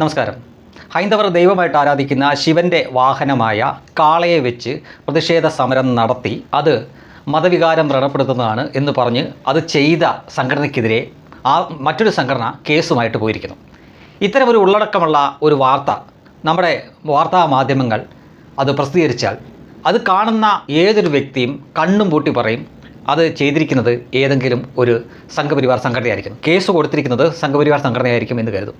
നമസ്കാരം. ഹൈന്ദവർ ദൈവമായിട്ട് ആരാധിക്കുന്ന ശിവന്റെ വാഹനമായ കാളയെ വെച്ച് പ്രതിഷേധ സമരം നടത്തി. അത് മതവികാരം വ്രണപ്പെടുത്തുന്നതാണ് എന്ന് പറഞ്ഞ് അത് ചെയ്ത സംഘടനയ്ക്കെതിരെ ആ മറ്റൊരു സംഘടന കേസുമായിട്ട് പോയിരിക്കുന്നു. ഇത്തരമൊരു ഉള്ളടക്കമുള്ള ഒരു വാർത്ത നമ്മുടെ വാർത്താ മാധ്യമങ്ങൾ അത് പ്രസിദ്ധീകരിച്ചാൽ അത് കാണുന്ന ഏതൊരു വ്യക്തിയും കണ്ണും പൂട്ടി പറയും അത് ചെയ്തിരിക്കുന്നത് ഏതെങ്കിലും ഒരു സംഘപരിവാർ സംഘടനയായിരിക്കും. കേസ് കൊടുത്തിരിക്കുന്നത് സംഘപരിവാർ സംഘടനയായിരിക്കും എന്ന് കരുതും.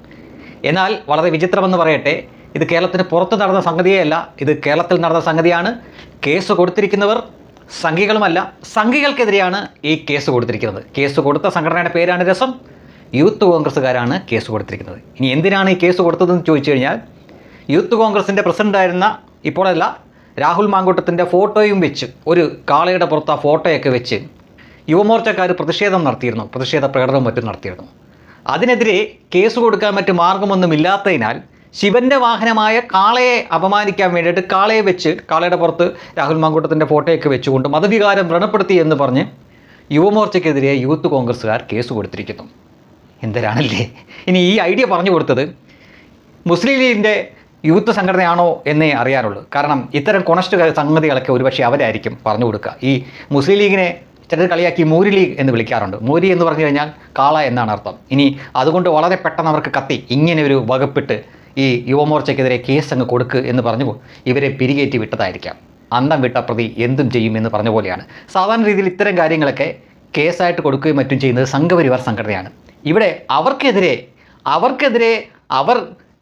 എന്നാൽ വളരെ വിചിത്രമെന്ന് പറയട്ടെ ഇത് കേരളത്തിന് പുറത്ത് നടന്ന സംഗതിയല്ല ഇത് കേരളത്തിൽ നടന്ന സംഗതിയാണ്. കേസ് കൊടുത്തിരിക്കുന്നവർ സംഘികളുമല്ല സംഘികൾക്കെതിരെയാണ് ഈ കേസ് കൊടുത്തിരിക്കുന്നത്. കേസ് കൊടുത്ത സംഘടനയുടെ പേരാണ് രസം യൂത്ത് കോൺഗ്രസ്സുകാരാണ് കേസ് കൊടുത്തിരിക്കുന്നത്. ഇനി എന്തിനാണ് ഈ കേസ് കൊടുത്തതെന്ന് ചോദിച്ചു കഴിഞ്ഞാൽ യൂത്ത് കോൺഗ്രസിന്റെ പ്രസിഡന്റായിരുന്ന ഇപ്പോഴല്ല രാഹുൽ മാങ്കൂട്ടത്തിന്റെ ഫോട്ടോയും വെച്ച് ഒരു കാളയുടെ പുറത്ത് ആ ഫോട്ടോയൊക്കെ വെച്ച് യുവമോർച്ചക്കാർ പ്രതിഷേധം നടത്തിയിരുന്നു പ്രതിഷേധ പ്രകടനവും മറ്റും നടത്തിയിരുന്നു. അതിനെതിരെ കേസ് കൊടുക്കാൻ മറ്റു മാർഗമൊന്നുമില്ലാത്തതിനാൽ ശിവന്റെ വാഹനമായ കാളയെ അപമാനിക്കാൻ വേണ്ടിയിട്ട് കാളയെ വെച്ച് കാളയുടെ പുറത്ത് രാഹുൽ മാങ്കൂട്ടത്തിന്റെ ഫോട്ടോയൊക്കെ വെച്ചുകൊണ്ട് മതവികാരം വ്രണപ്പെടുത്തി എന്ന് പറഞ്ഞ് യുവമോർച്ചയ്ക്കെതിരെ യൂത്ത് കോൺഗ്രസ്സുകാർ കേസ് കൊടുത്തിരിക്കുന്നു. എന്തരാണല്ലേ? ഇനി ഈ ഐഡിയ പറഞ്ഞു കൊടുത്തത് മുസ്ലിം ലീഗിന്റെ യൂത്ത് സംഘടനയാണോ എന്നേ അറിയാനുള്ളൂ. കാരണം ഇത്തരം കൊണസ്റ്റ് സംഗതികളൊക്കെ ഒരുപക്ഷെ അവരായിരിക്കും പറഞ്ഞു കൊടുക്കുക. ഈ മുസ്ലിം ലീഗിനെ ചിലർ കളിയാക്കി മൂരിലി എന്ന് വിളിക്കാറുണ്ട്. മൂരി എന്ന് പറഞ്ഞു കഴിഞ്ഞാൽ കാള എന്നാണ് അർത്ഥം. ഇനി അതുകൊണ്ട് വളരെ പെട്ടെന്ന് അവർക്ക് കത്തി. ഇങ്ങനെ ഒരു വകുപ്പിട്ട് ഈ യുവമോർച്ചയ്ക്കെതിരെ കേസ് അങ്ങ് കൊടുക്ക് എന്ന് പറഞ്ഞു ഇവരെ പിരികേറ്റി വിട്ടതായിരിക്കാം. അന്തം വിട്ട പ്രതി എന്തും ചെയ്യും എന്ന് പറഞ്ഞ പോലെയാണ്. സാധാരണ രീതിയിൽ ഇത്തരം കാര്യങ്ങളൊക്കെ കേസായിട്ട് കൊടുക്കുകയും മറ്റും ചെയ്യുന്നത് സംഘപരിവാർ സംഘടനയാണ്. ഇവിടെ അവർക്കെതിരെ അവർക്കെതിരെ അവർ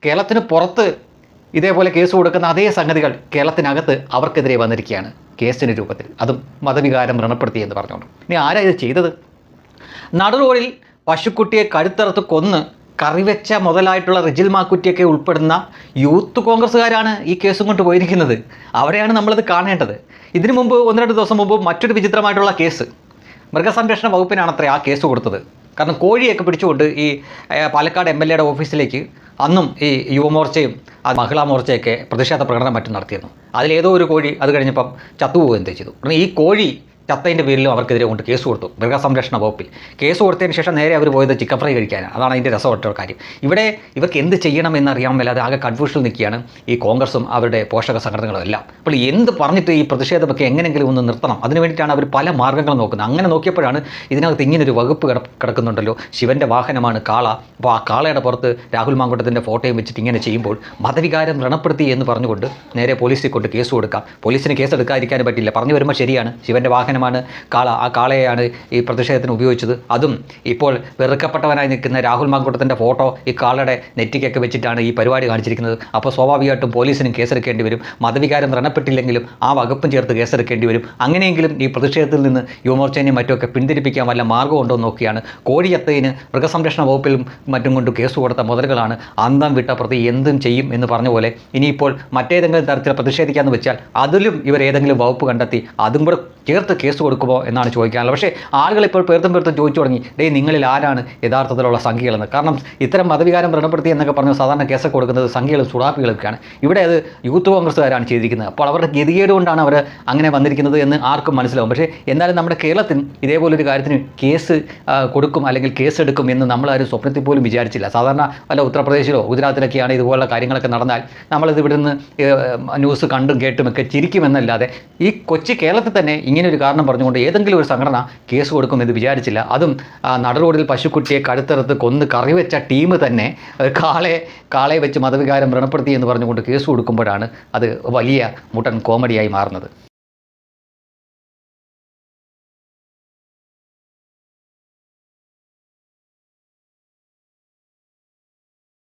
കേരളത്തിന് പുറത്ത് ഇതേപോലെ കേസ് കൊടുക്കുന്ന അതേ സംഗതികൾ കേരളത്തിനകത്ത് അവർക്കെതിരെ വന്നിരിക്കുകയാണ് കേസിന്റെ രൂപത്തിൽ. അതും മതവികാരം വ്രണപ്പെടുത്തി എന്ന് പറഞ്ഞുകൊണ്ട്. ഇനി ആരാ ഇത് ചെയ്തത്? നടുറോഡിൽ പശുക്കുട്ടിയെ കഴുത്തറുത്ത് കൊന്ന് കറിവെച്ച മുതലായിട്ടുള്ള റിജിൽ മാക്കുറ്റിയൊക്കെ ഉൾപ്പെടുന്ന യൂത്ത് കോൺഗ്രസ്സുകാരാണ് ഈ കേസും കൊണ്ട് പോയിരിക്കുന്നത്. അവരെയാണ് നമ്മളത് കാണേണ്ടത്. ഇതിനു മുമ്പ് ഒന്ന് രണ്ട് ദിവസം മുമ്പ് മറ്റൊരു വിചിത്രമായിട്ടുള്ള കേസ്. മൃഗസംരക്ഷണ വകുപ്പിനാണത്രേ ആ കേസ് കൊടുത്തത്. കാരണം കോഴിയൊക്കെ പിടിച്ചുകൊണ്ട് ഈ പാലക്കാട് എം എൽ എയുടെ ഓഫീസിലേക്ക് അന്നും ഈ യുവമോർച്ചയും മഹിളാ മോർച്ചയൊക്കെ പ്രതിഷേധ പ്രകടനം മറ്റും നടത്തിയിരുന്നു. അതിലേതോ ഒരു കോഴി അത് കഴിഞ്ഞപ്പം ചത്തുപോവുകയും ചെയ്തു. ഈ കോഴി ചത്തതിന്റെ പേരിലും അവർക്കെതിരെ കൊണ്ട് കേസ് കൊടുത്തു. മൃഗസംരക്ഷണ വകുപ്പിൽ. കേസ് കൊടുത്തതിന് ശേഷം നേരെ അവർ പോയത് ചിക്കൻ ഫ്രൈ കഴിക്കാനാണ്. അതാണ് അതിന്റെ രസമായിട്ടുള്ള കാര്യം. ഇവിടെ ഇവർക്ക് എന്ത് ചെയ്യണം എന്നറിയാൻ മേലാതെ ആകെ കൺഫ്യൂഷനിൽ നിൽക്കുകയാണ് ഈ കോൺഗ്രസും അവരുടെ പോഷക സംഘടനകളും എല്ലാം. അപ്പോൾ എന്ത് പറഞ്ഞിട്ട് ഈ പ്രതിഷേധമൊക്കെ എങ്ങനെയെങ്കിലും ഒന്ന് നിർത്തണം. അതിന് വേണ്ടിയിട്ടാണ് അവർ പല മാർഗങ്ങളും നോക്കുന്നത്. അങ്ങനെ നോക്കിയപ്പോഴാണ് ഇതിനകത്ത് ഇങ്ങനൊരു വകുപ്പ് കിട കിടക്കുന്നുണ്ടല്ലോ. ശിവന്റെ വാഹനമാണ് കാള. അപ്പോൾ ആ കാളയുടെ പുറത്ത് രാഹുൽ മാങ്കുട്ടത്തിന്റെ ഫോട്ടോയും വെച്ചിട്ട് ഇങ്ങനെ ചെയ്യുമ്പോൾ മതവികാരം വ്രണപ്പെടുത്തി എന്ന് പറഞ്ഞുകൊണ്ട് നേരെ പോലീസിൽ കൊണ്ട് കേസ് കൊടുക്കാം. പോലീസിന് കേസ് എടുക്കാതിരിക്കാൻ പറ്റില്ല. പറഞ്ഞു വരുമ്പോൾ ശരിയാണ്. ശിവന്റെ വാഹനമാണ് കാള. ആ കാളയെയാണ് ഈ പ്രതിഷേധത്തിന് ഉപയോഗിച്ചത്. അതും ഇപ്പോൾ വെറുക്കപ്പെട്ടവനായി നിൽക്കുന്ന രാഹുൽ മാങ്കൂട്ടത്തിന്റെ ഫോട്ടോ ഈ കാളയുടെ നെറ്റിക്കൊക്കെ വെച്ചിട്ടാണ് ഈ പരിപാടി കാണിച്ചിരിക്കുന്നത്. അപ്പോൾ സ്വാഭാവികമായിട്ടും പോലീസിനും കേസെടുക്കേണ്ടി വരും. മതവികാരം വ്രണപ്പെട്ടില്ലെങ്കിലും ആ വകുപ്പും ചേർത്ത് കേസെടുക്കേണ്ടി വരും. അങ്ങനെയെങ്കിലും ഈ പ്രതിഷേധത്തിൽ നിന്ന് യുവമോർച്ചേനെയും മറ്റുമൊക്കെ പിന്തിരിപ്പിക്കാൻ വല്ല മാർഗമുണ്ടോ എന്ന് നോക്കിയാണ്. കോഴിയത്തേന് മൃഗസംരക്ഷണ വകുപ്പിലും മറ്റും കൊണ്ട് കേസ് കൊടുത്ത മുതലുകളാണ് അന്തം വിട്ട പ്രതി എന്തും ചെയ്യും എന്ന് പറഞ്ഞ പോലെ ഇനിയിപ്പോൾ മറ്റേതെങ്കിലും തരത്തിൽ പ്രതിഷേധിക്കാമെന്ന് വെച്ചാൽ അതിലും ഇവർ ഏതെങ്കിലും വകുപ്പ് കണ്ടെത്തി അതും കൂടെ ചേർത്ത് കേസ് കൊടുക്കുമോ എന്നാണ് ചോദിക്കാനുള്ളത്. പക്ഷേ ആളുകൾ ഇപ്പോൾ പേർത്തും പേർത്തും ചോദിച്ചു തുടങ്ങി ഡേ നിങ്ങളിൽ ആരാണ് യഥാർത്ഥത്തിലുള്ള സംഖ്യകളെന്ന് കാരണം ഇത്തരം മതവികാരം വ്രണപ്പെടുത്തി എന്നൊക്കെ പറഞ്ഞ് സാധാരണ കേസൊക്കെ കൊടുക്കുന്നത് സംഖ്യകളും സുഡാപ്പികളൊക്കെയാണ് ഇവിടെ അത് യൂത്ത് കോൺഗ്രസ്സുകാരാണ് ചെയ്തിരിക്കുന്നത്. അപ്പോൾ അവരുടെ ഗതികേട് കൊണ്ടാണ് അവർ അങ്ങനെ വന്നിരിക്കുന്നത് എന്ന് ആർക്കും മനസ്സിലാവും. പക്ഷേ എന്നാലും നമ്മുടെ കേരളത്തിൽ ഇതേപോലൊരു കാര്യത്തിന് കേസ് കൊടുക്കും അല്ലെങ്കിൽ കേസ് എടുക്കും എന്ന് നമ്മളാരും സ്വപ്നത്തിൽ പോലും വിചാരിച്ചില്ല. സാധാരണ വല്ല ഉത്തർപ്രദേശിലോ ഗുജറാത്തിലൊക്കെയാണ് ഇതുപോലുള്ള കാര്യങ്ങളൊക്കെ നടന്നാൽ നമ്മളിത് ഇവിടുന്ന് ന്യൂസ് കണ്ടും കേട്ടുമൊക്കെ ചിരിക്കുമെന്നല്ലാതെ ഈ കൊച്ചി കേരളത്തിൽ തന്നെ ഇങ്ങനെ ഒരു കാരണം പറഞ്ഞുകൊണ്ട് ഏതെങ്കിലും ഒരു സംഘടന കേസ് കൊടുക്കുമെന്ന് വിചാരിച്ചില്ല. അതും നടുറോഡിൽ പശുക്കുട്ടിയെ കടുത്തറുത്ത് കൊന്ന് കറിവെച്ച ടീം തന്നെ കാളെ കാളയെ വെച്ച് മതവികാരം വ്രണപ്പെടുത്തി എന്ന് പറഞ്ഞുകൊണ്ട് കേസ് കൊടുക്കുമ്പോഴാണ് അത് വലിയ മുട്ടൻ കോമഡിയായി മാറുന്നത്.